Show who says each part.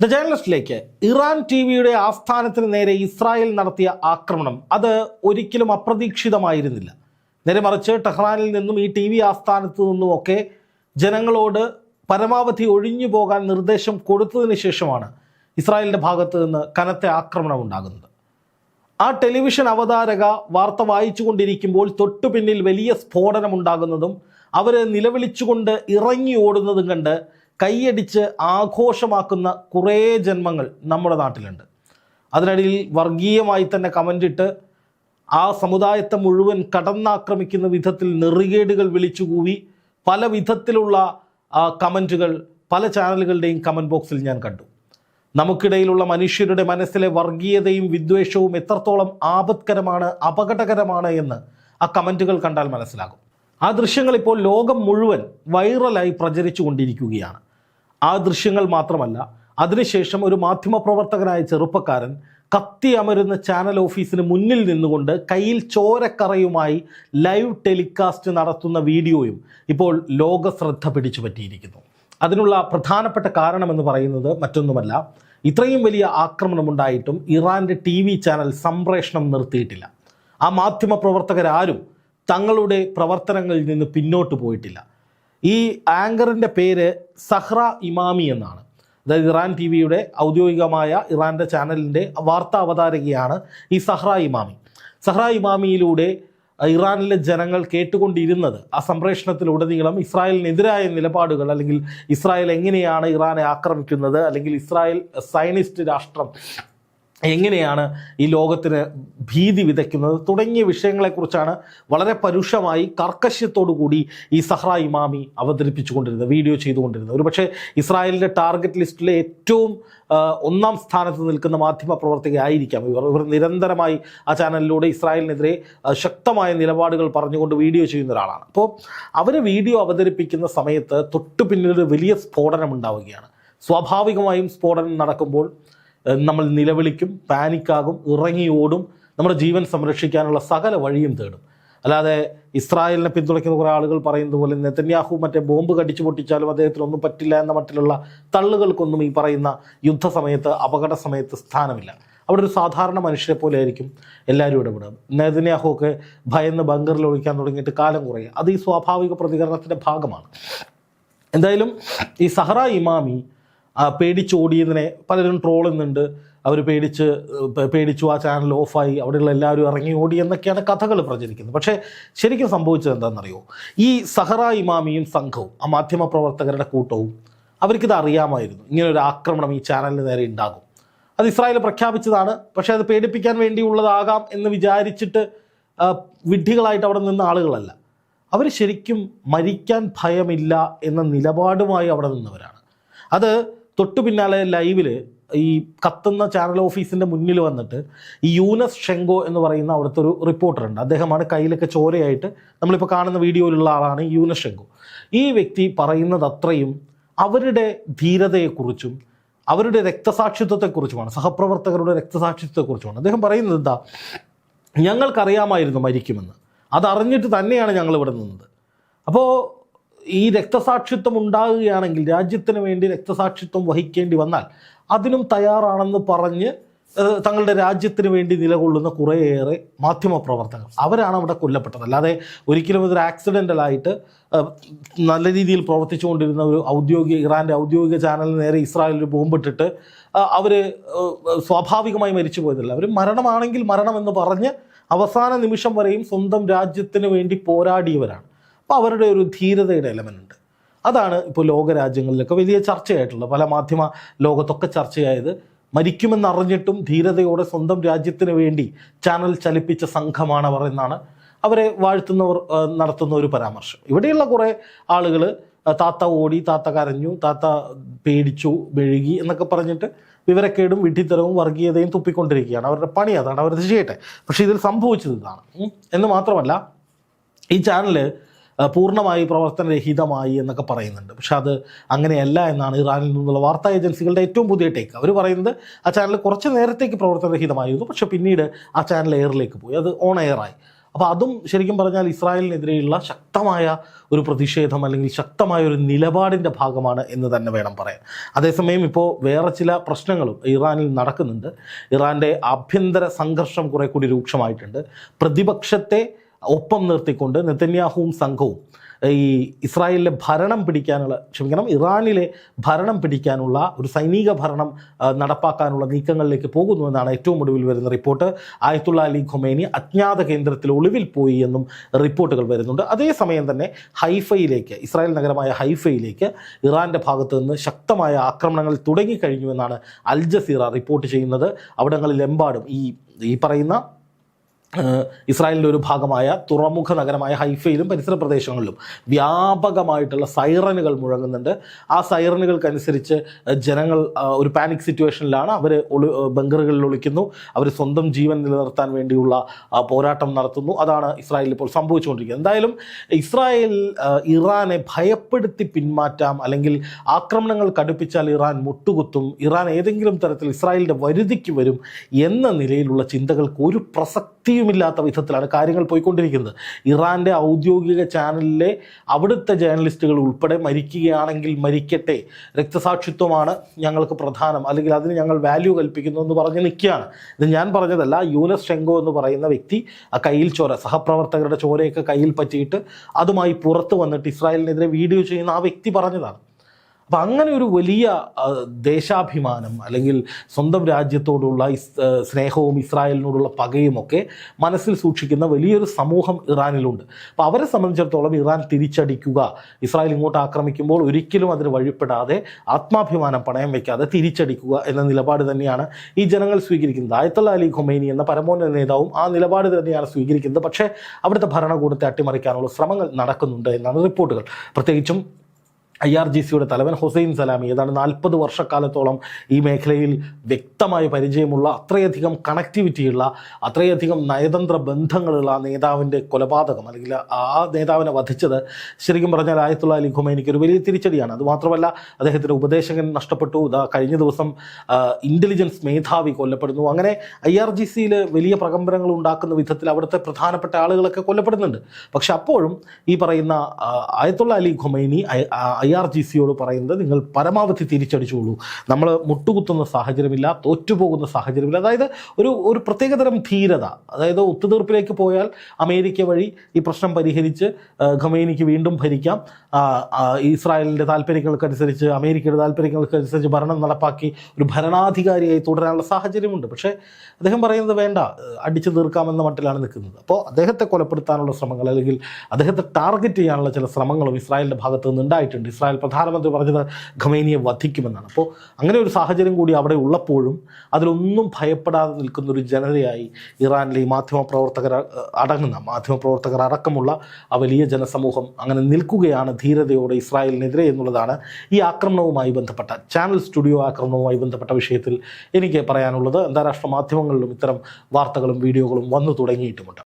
Speaker 1: The ജേർണലിസ്റ്റിലേക്ക് Iran T വിയുടെ ആസ്ഥാനത്തിന് നേരെ Israel നടത്തിയ ആക്രമണം അത് ഒരിക്കലും അപ്രതീക്ഷിതമായിരുന്നില്ല. നേരെ മറിച്ച് ടെഹ്റാനിൽ നിന്നും ഈ ടി വി ആസ്ഥാനത്ത് നിന്നുമൊക്കെ ജനങ്ങളോട് പരമാവധി ഒഴിഞ്ഞു പോകാൻ നിർദ്ദേശം കൊടുത്തതിന് ശേഷമാണ് ഇസ്രായേലിന്റെ ഭാഗത്ത് നിന്ന് കനത്ത ആക്രമണം ഉണ്ടാകുന്നത്. ആ ടെലിവിഷൻ അവതാരക വാർത്ത വായിച്ചുകൊണ്ടിരിക്കുമ്പോൾ തൊട്ടു പിന്നിൽ വലിയ സ്ഫോടനം ഉണ്ടാകുന്നതും അവരെ നിലവിളിച്ചുകൊണ്ട് ഇറങ്ങി ഓടുന്നതും കണ്ട് കൈയടിച്ച് ആഘോഷമാക്കുന്ന കുറേ ജന്മങ്ങൾ നമ്മുടെ നാട്ടിലുണ്ട്. അതിനിടയിൽ വർഗീയമായി തന്നെ കമന്റിട്ട് ആ സമുദായത്തെ മുഴുവൻ കടന്നാക്രമിക്കുന്ന വിധത്തിൽ നെറുകേടുകൾ വിളിച്ചുകൂവി പല വിധത്തിലുള്ള കമന്റുകൾ പല ചാനലുകളുടെയും കമന്റ് ബോക്സിൽ ഞാൻ കണ്ടു. നമുക്കിടയിലുള്ള മനുഷ്യരുടെ മനസ്സിലെ വർഗീയതയും വിദ്വേഷവും എത്രത്തോളം ആപത്കരമാണ് അപകടകരമാണ് എന്ന് ആ കമന്റുകൾ കണ്ടാൽ മനസ്സിലാകും. ആ ദൃശ്യങ്ങൾ ഇപ്പോൾ ലോകം മുഴുവൻ വൈറലായി പ്രചരിച്ചു കൊണ്ടിരിക്കുകയാണ് ആ ദൃശ്യങ്ങൾ മാത്രമല്ല അതിനുശേഷം ഒരു മാധ്യമപ്രവർത്തകനായ ചെറുപ്പക്കാരൻ കത്തി അമരുന്ന ചാനൽ ഓഫീസിന് മുന്നിൽ നിന്നുകൊണ്ട് കയ്യിൽ ചോരക്കറയുമായി ലൈവ് ടെലികാസ്റ്റ് നടത്തുന്ന വീഡിയോയും ഇപ്പോൾ ലോക ശ്രദ്ധ പിടിച്ചു പറ്റിയിരിക്കുന്നു. അതിനുള്ള പ്രധാനപ്പെട്ട കാരണമെന്ന് പറയുന്നത് മറ്റൊന്നുമല്ല ഇത്രയും വലിയ ആക്രമണമുണ്ടായിട്ടും ഇറാന്റെ ടി വി ചാനൽ സംപ്രേഷണം നിർത്തിയിട്ടില്ല. ആ മാധ്യമ പ്രവർത്തകരാരും തങ്ങളുടെ പ്രവർത്തനങ്ങളിൽ നിന്ന് പിന്നോട്ട് പോയിട്ടില്ല. ഈ ആങ്കറിന്റെ പേര് സഹ്റ ഇമാമി എന്നാണ്. അതായത് ഇറാൻ ടി വിയുടെ ഔദ്യോഗികമായ ഇറാന്റെ ചാനലിന്റെ വാർത്താ അവതാരകയാണ് ഈ സഹ്റ ഇമാമി. സഹ്റ ഇമാമിയിലൂടെ ഇറാനിലെ ജനങ്ങൾ കേട്ടുകൊണ്ടിരുന്നത് ആ സംപ്രേഷണത്തിലുടനീളം ഇസ്രായേലിനെതിരായ നിലപാടുകൾ അല്ലെങ്കിൽ ഇസ്രായേൽ എങ്ങനെയാണ് ഇറാനെ ആക്രമിക്കുന്നത് അല്ലെങ്കിൽ ഇസ്രായേൽ സൈനിസ്റ്റ് രാഷ്ട്രം എങ്ങനെയാണ് ഈ ലോകത്തിന് ഭീതി വിതയ്ക്കുന്നത് തുടങ്ങിയ വിഷയങ്ങളെക്കുറിച്ചാണ് വളരെ പരുഷമായി കൂടി ഈ സഹ്റ ഇമാമി അവതരിപ്പിച്ചുകൊണ്ടിരുന്നത് വീഡിയോ ചെയ്തുകൊണ്ടിരുന്നത്. ഒരുപക്ഷെ ഇസ്രായേലിന്റെ ടാർഗറ്റ് ലിസ്റ്റിലെ ഏറ്റവും ഒന്നാം സ്ഥാനത്ത് നിൽക്കുന്ന മാധ്യമ പ്രവർത്തകയായിരിക്കാം ഇവർ. ഇവർ നിരന്തരമായി ആ ചാനലിലൂടെ ഇസ്രായേലിനെതിരെ ശക്തമായ നിലപാടുകൾ പറഞ്ഞുകൊണ്ട് വീഡിയോ ചെയ്യുന്ന ഒരാളാണ്. അപ്പോൾ അവർ വീഡിയോ അവതരിപ്പിക്കുന്ന സമയത്ത് തൊട്ടു പിന്നിലൊരു വലിയ സ്ഫോടനം ഉണ്ടാവുകയാണ്. സ്വാഭാവികമായും സ്ഫോടനം നടക്കുമ്പോൾ നമ്മൾ നിലവിളിക്കും പാനിക്കാകും ഇറങ്ങി ഓടും നമ്മുടെ ജീവൻ സംരക്ഷിക്കാനുള്ള സകല വഴിയും തേടും. അല്ലാതെ ഇസ്രായേലിനെ പിന്തുണയ്ക്കുന്ന കുറേ ആളുകൾ പറയുന്നത് പോലെ നെതന്യാഹു മറ്റേ ബോംബ് കടിച്ചു പൊട്ടിച്ചാലും അദ്ദേഹത്തിനൊന്നും പറ്റില്ല എന്ന മട്ടിലുള്ള തള്ളുകൾക്കൊന്നും ഈ പറയുന്ന യുദ്ധസമയത്ത് അപകട സമയത്ത് സ്ഥാനമില്ല. അവിടെ ഒരു സാധാരണ മനുഷ്യരെ പോലെ ആയിരിക്കും എല്ലാവരും ഇടപെടുക. നെതന്യാഹു ഒക്കെ ഭയന്ന് ബങ്കറിൽ ഒഴിക്കാൻ തുടങ്ങിയിട്ട് കാലം കുറയുക അത് ഈ സ്വാഭാവിക പ്രതികരണത്തിന്റെ ഭാഗമാണ്. എന്തായാലും ഈ സഹറ ഇമാമി പേടിച്ചോടിയതിനെ പലരും ട്രോൾ ചെയ്യുന്നുണ്ട് അവർ പേടിച്ച് പേടിച്ചു ആ ചാനൽ ഓഫായി അവിടെയുള്ള എല്ലാവരും ഇറങ്ങി ഓടി എന്നൊക്കെയാണ് കഥകൾ പ്രചരിക്കുന്നത്. പക്ഷേ ശരിക്കും സംഭവിച്ചത് എന്താണെന്നറിയോ? ഈ സഹറ ഇമാമിയും സംഘവും ആ മാധ്യമ പ്രവർത്തകരുടെ കൂട്ടവും അവർക്കിത് അറിയാമായിരുന്നു. ഇങ്ങനൊരു ആക്രമണം ഈ ചാനലിന് നേരെ ഉണ്ടാകും അത് ഇസ്രായേൽ പ്രഖ്യാപിച്ചതാണ്. പക്ഷേ അത് പേടിപ്പിക്കാൻ വേണ്ടിയുള്ളതാകാം എന്ന് വിചാരിച്ചിട്ട് വിഡ്ഢികളായിട്ട് അവിടെ നിന്ന ആളുകളല്ല. അവർ ശരിക്കും മരിക്കാൻ ഭയമില്ല എന്ന നിലപാടുമായി അവിടെ നിന്നവരാണ്. അത് തൊട്ടു പിന്നാലെ ലൈവിൽ ഈ കത്തുന്ന ചാനൽ ഓഫീസിന്റെ മുന്നിൽ വന്നിട്ട് ഈ യൂനസ് ഷെങ്കോ എന്ന് പറയുന്ന അവിടുത്തെ ഒരു റിപ്പോർട്ടറുണ്ട് അദ്ദേഹമാണ് കയ്യിലൊക്കെ ചോരയായിട്ട് നമ്മളിപ്പോൾ കാണുന്ന വീഡിയോയിലുള്ള ആളാണ് യൂനസ് ഷെങ്കോ. ഈ വ്യക്തി പറയുന്നത് അത്രയും അവരുടെ ധീരതയെക്കുറിച്ചും അവരുടെ രക്തസാക്ഷിത്വത്തെക്കുറിച്ചുമാണ് സഹപ്രവർത്തകരുടെ രക്തസാക്ഷിത്വത്തെക്കുറിച്ചുമാണ്. അദ്ദേഹം പറയുന്നത് എന്താ? ഞങ്ങൾക്കറിയാമായിരുന്നു മരിക്കുമെന്ന്. അതറിഞ്ഞിട്ട് തന്നെയാണ് ഞങ്ങൾ ഇവിടെ നിന്നത്. അപ്പോൾ ഈ രക്തസാക്ഷിത്വം ഉണ്ടാകുകയാണെങ്കിൽ രാജ്യത്തിന് വേണ്ടി രക്തസാക്ഷിത്വം വഹിക്കേണ്ടി വന്നാൽ അതിനും തയ്യാറാണെന്ന് പറഞ്ഞ് തങ്ങളുടെ രാജ്യത്തിന് വേണ്ടി നിലകൊള്ളുന്ന കുറേയേറെ മാധ്യമപ്രവർത്തകർ. അവരാണ് അവിടെ കൊല്ലപ്പെട്ടത്. അല്ലാതെ ഒരിക്കലും ഇതൊരു ആക്സിഡന്റലായിട്ട് നല്ല രീതിയിൽ പ്രവർത്തിച്ചുകൊണ്ടിരുന്ന ഒരു ഔദ്യോഗിക ഇറാന്റെ ഔദ്യോഗിക ചാനലിന് നേരെ ഇസ്രായേലിൽ ബോംബിട്ടിട്ട് അവർ സ്വാഭാവികമായി മരിച്ചു പോയതല്ല. അവർ മരണമാണെങ്കിൽ മരണമെന്ന് പറഞ്ഞ് അവസാന നിമിഷം വരെയും സ്വന്തം രാജ്യത്തിന് വേണ്ടി പോരാടിയവരാണ്. അപ്പോൾ അവരുടെ ഒരു ധീരതയുടെ എലമെന്റ് അതാണ് ഇപ്പോൾ ലോകരാജ്യങ്ങളിലൊക്കെ വലിയ ചർച്ചയായിട്ടുള്ളത് പല മാധ്യമ ലോകത്തൊക്കെ ചർച്ചയായത്. മരിക്കുമെന്നറിഞ്ഞിട്ടും ധീരതയോടെ സ്വന്തം രാജ്യത്തിന് വേണ്ടി ചാനൽ ചലിപ്പിച്ച സംഘമാണ് അവർ എന്നാണ് അവരെ വാഴ്ത്തുന്നവർ നടത്തുന്ന ഒരു പരാമർശം. ഇവിടെയുള്ള കുറേ ആളുകൾ താത്ത ഓടി താത്ത കരഞ്ഞു താത്ത പേടിച്ചു മെഴുകി എന്നൊക്കെ പറഞ്ഞിട്ട് വിവരക്കേടും വിഡ്ഢിത്തരവും വർഗീയതയും തുപ്പിക്കൊണ്ടിരിക്കുകയാണ്. അവരുടെ പണി അതാണ് അവരത് ചെയ്യട്ടെ. പക്ഷേ ഇതിൽ സംഭവിച്ചത് ഇതാണ്. എന്ന് മാത്രമല്ല ഈ ചാനൽ പൂർണമായി പ്രവർത്തനരഹിതമായി എന്നൊക്കെ പറയുന്നുണ്ട്. പക്ഷെ അത് അങ്ങനെയല്ല എന്നാണ് ഇറാനിൽ നിന്നുള്ള വാർത്താ ഏജൻസികളുടെ ഏറ്റവും പുതിയ ടേക്ക്. അവർ പറയുന്നത് ആ ചാനൽ കുറച്ച് നേരത്തേക്ക് പ്രവർത്തനരഹിതമായിരുന്നു. പക്ഷെ പിന്നീട് ആ ചാനൽ എയറിലേക്ക് പോയി. അത് ഓൺ എയറായി അപ്പോൾ അതും ശരിക്കും പറഞ്ഞാൽ ഇസ്രായേലിനെതിരെയുള്ള ശക്തമായ ഒരു പ്രതിഷേധം അല്ലെങ്കിൽ ശക്തമായ ഒരു നിലപാടിന്റെ ഭാഗമാണ് എന്ന് തന്നെ വേണം പറയാൻ. അതേസമയം ഇപ്പോൾ വേറെ ചില പ്രശ്നങ്ങളും ഇറാനിൽ നടക്കുന്നുണ്ട്. ഇറാന്റെ ആഭ്യന്തര സംഘർഷം കുറെ കൂടി രൂക്ഷമായിട്ടുണ്ട്. പ്രതിപക്ഷത്തെ ഒപ്പം നിർത്തിക്കൊണ്ട് നെതന്യാഹുവും സംഘവും ഈ ഇസ്രായേലിലെ ഭരണം പിടിക്കാനുള്ള ക്ഷമിക്കണം ഇറാനിലെ ഭരണം പിടിക്കാനുള്ള ഒരു സൈനിക ഭരണം നടപ്പാക്കാനുള്ള നീക്കങ്ങളിലേക്ക് പോകുന്നു എന്നാണ് ഏറ്റവും ഒടുവിൽ വരുന്ന റിപ്പോർട്ട്. ആയത്തുള്ള അലി ഖൊമേനി അജ്ഞാത കേന്ദ്രത്തിൽ ഒളിവിൽ പോയി എന്നും റിപ്പോർട്ടുകൾ വരുന്നുണ്ട്. അതേസമയം തന്നെ ഹൈഫയിലേക്ക് ഇസ്രായേൽ നഗരമായ ഹൈഫയിലേക്ക് ഇറാന്റെ ഭാഗത്തു നിന്ന് ശക്തമായ ആക്രമണങ്ങൾ തുടങ്ങിക്കഴിഞ്ഞുവെന്നാണ് അൽ ജസീറ റിപ്പോർട്ട് ചെയ്യുന്നത്. അവിടങ്ങളിലെമ്പാടും ഈ ഈ പറയുന്ന ഇസ്രായേലിന്റെ ഒരു ഭാഗമായ തുറമുഖ നഗരമായ ഹൈഫയിലും പരിസര പ്രദേശങ്ങളിലും വ്യാപകമായിട്ടുള്ള സൈറനുകൾ മുഴങ്ങുന്നുണ്ട്. ആ സൈറനുകൾക്കനുസരിച്ച് ജനങ്ങൾ ഒരു പാനിക് സിറ്റുവേഷനിലാണ് അവർ ഒളി ബങ്കറുകളിൽ ഒളിക്കുന്നു. അവർ സ്വന്തം ജീവൻ നിലനിർത്താൻ വേണ്ടിയുള്ള പോരാട്ടം നടത്തുന്നു. അതാണ് ഇസ്രായേലിൽ ഇപ്പോൾ സംഭവിച്ചുകൊണ്ടിരിക്കുന്നത്. എന്തായാലും ഇസ്രായേൽ ഇറാനെ ഭയപ്പെടുത്തി പിന്മാറ്റാം അല്ലെങ്കിൽ ആക്രമണങ്ങൾ കടുപ്പിച്ചാൽ ഇറാൻ മുട്ടുകുത്തും ഇറാൻ ഏതെങ്കിലും തരത്തിൽ ഇസ്രായേലിന്റെ വരുതിക്ക് വരും എന്ന നിലയിലുള്ള ചിന്തകൾക്ക് ഒരു പ്രസക്തിയുമില്ലാത്ത വിധത്തിലാണ് കാര്യങ്ങൾ പോയിക്കൊണ്ടിരിക്കുന്നത്. ഇറാന്റെ ഔദ്യോഗിക ചാനലിലെ അവിടുത്തെ ജേർണലിസ്റ്റുകൾ ഉൾപ്പെടെ മരിക്കുകയാണെങ്കിൽ മരിക്കട്ടെ. രക്തസാക്ഷിത്വമാണ് ഞങ്ങൾക്ക് പ്രധാനം. അല്ലെങ്കിൽ അതിന് ഞങ്ങൾ വാല്യൂ കൽപ്പിക്കുന്നു എന്ന് പറഞ്ഞ് നിൽക്കുകയാണ്. ഇത് ഞാൻ പറഞ്ഞതല്ല യൂനസ് ഷെങ്കോ എന്ന് പറയുന്ന വ്യക്തി ആ കയ്യിൽ ചോര സഹപ്രവർത്തകരുടെ ചോരയൊക്കെ കയ്യിൽ പറ്റിയിട്ട് അതുമായി പുറത്ത് വന്നിട്ട് ഇസ്രായേലിനെതിരെ വീഡിയോ ചെയ്യുന്ന ആ വ്യക്തി പറഞ്ഞതാണ്. അപ്പം അങ്ങനെ ഒരു വലിയ ദേശാഭിമാനം അല്ലെങ്കിൽ സ്വന്തം രാജ്യത്തോടുള്ള സ്നേഹവും ഇസ്രായേലിനോടുള്ള പകയുമൊക്കെ മനസ്സിൽ സൂക്ഷിക്കുന്ന വലിയൊരു സമൂഹം ഇറാനിലുണ്ട്. അപ്പോൾ അവരെ സംബന്ധിച്ചിടത്തോളം ഇറാൻ തിരിച്ചടിക്കുക ഇസ്രായേൽ ഇങ്ങോട്ട് ആക്രമിക്കുമ്പോൾ ഒരിക്കലും അതിന് വഴിപ്പെടാതെ ആത്മാഭിമാനം പണയം വയ്ക്കാതെ തിരിച്ചടിക്കുക എന്ന നിലപാട് തന്നെയാണ് ഈ ജനങ്ങൾ സ്വീകരിക്കുന്നത്. ആയത്തുള്ള അലി ഖൊമൈനി എന്ന പരമോന്നത നേതാവും ആ നിലപാട് തന്നെയാണ് സ്വീകരിക്കുന്നത്. പക്ഷേ അവിടുത്തെ ഭരണകൂടത്തെ അട്ടിമറിക്കാനുള്ള ശ്രമങ്ങൾ നടക്കുന്നുണ്ട് എന്നാണ് റിപ്പോർട്ടുകൾ. പ്രത്യേകിച്ചും ഐ ആർ ജി സിയുടെ തലവൻ ഹുസൈൻ സലാമി ഏതാണ്ട് നാൽപ്പത് വർഷക്കാലത്തോളം ഈ മേഖലയിൽ വ്യക്തമായ പരിചയമുള്ള അത്രയധികം കണക്ടിവിറ്റിയുള്ള അത്രയധികം നയതന്ത്ര ബന്ധങ്ങളുള്ള നേതാവിന്റെ കൊലപാതകം അല്ലെങ്കിൽ ആ നേതാവിനെ വധിച്ചത് ശരിക്കും പറഞ്ഞാൽ ആയത്തുള്ള അലി ഖുമൈനിക്ക് ഒരു വലിയ തിരിച്ചടിയാണ്. അതുമാത്രമല്ല അദ്ദേഹത്തിന്റെ ഉപദേശകൻ നഷ്ടപ്പെട്ടു. ഇതാ കഴിഞ്ഞ ദിവസം ഇന്റലിജൻസ് മേധാവി കൊല്ലപ്പെടുന്നു. അങ്ങനെ ഐ ആർ ജി സിയിൽ വലിയ പ്രകമ്പനങ്ങൾ ഉണ്ടാക്കുന്ന വിധത്തിൽ അവിടുത്തെ പ്രധാനപ്പെട്ട ആളുകളൊക്കെ കൊല്ലപ്പെടുന്നുണ്ട്. പക്ഷെ അപ്പോഴും ഈ പറയുന്ന Ayatollah Ali Khomeini I R G സിയോട് പറയുന്നത് നിങ്ങൾ പരമാവധി തിരിച്ചടിച്ചോളൂ. നമ്മൾ മുട്ടുകുത്തുന്ന സാഹചര്യമില്ല തോറ്റുപോകുന്ന സാഹചര്യമില്ല. അതായത് ഒരു ഒരു പ്രത്യേകതരം ധീരത. അതായത് ഒത്തുതീർപ്പിലേക്ക് പോയാൽ അമേരിക്ക വഴി ഈ പ്രശ്നം പരിഹരിച്ച് ഖമേനിക്ക് വീണ്ടും ഭരിക്കാം. ഇസ്രായേലിന്റെ താല്പര്യങ്ങൾക്കനുസരിച്ച് അമേരിക്കയുടെ താല്പര്യങ്ങൾക്കനുസരിച്ച് ഭരണം നടപ്പാക്കി ഒരു ഭരണാധികാരിയായി തുടരാനുള്ള സാഹചര്യമുണ്ട്. പക്ഷേ അദ്ദേഹം പറയുന്നത് വേണ്ട അടിച്ചു തീർക്കാമെന്ന മട്ടിലാണ് നിൽക്കുന്നത്. അപ്പോൾ അദ്ദേഹത്തെ കൊലപ്പെടുത്താനുള്ള ശ്രമങ്ങൾ അല്ലെങ്കിൽ അദ്ദേഹത്തെ ടാർഗറ്റ് ചെയ്യാനുള്ള ചില ശ്രമങ്ങളും ഇസ്രായേലിന്റെ ഭാഗത്തു നിന്ന് ഉണ്ടായിട്ടുണ്ട് ഇസ്രായേൽ പ്രധാനമന്ത്രി പറഞ്ഞത് ഖമേനിയെ വധിക്കുമെന്നാണ്. അപ്പോൾ അങ്ങനെ ഒരു സാഹചര്യം കൂടി അവിടെ ഉള്ളപ്പോഴും അതിലൊന്നും ഭയപ്പെടാതെ നിൽക്കുന്ന ഒരു ജനതയായി ഇറാനിലെ ഈ മാധ്യമപ്രവർത്തകർ അടങ്ങുന്ന മാധ്യമപ്രവർത്തകർ അടക്കമുള്ള ആ വലിയ ജനസമൂഹം അങ്ങനെ നിൽക്കുകയാണ് ധീരതയോടെ ഇസ്രായേലിനെതിരെ എന്നുള്ളതാണ് ഈ ആക്രമണവുമായി ബന്ധപ്പെട്ട ചാനൽ സ്റ്റുഡിയോ ആക്രമണവുമായി ബന്ധപ്പെട്ട വിഷയത്തിൽ എനിക്ക് പറയാനുള്ളത്. അന്താരാഷ്ട്ര മാധ്യമങ്ങളിലും ഇത്തരം വാർത്തകളും വീഡിയോകളും വന്നു തുടങ്ങിയിട്ടുമുണ്ട്.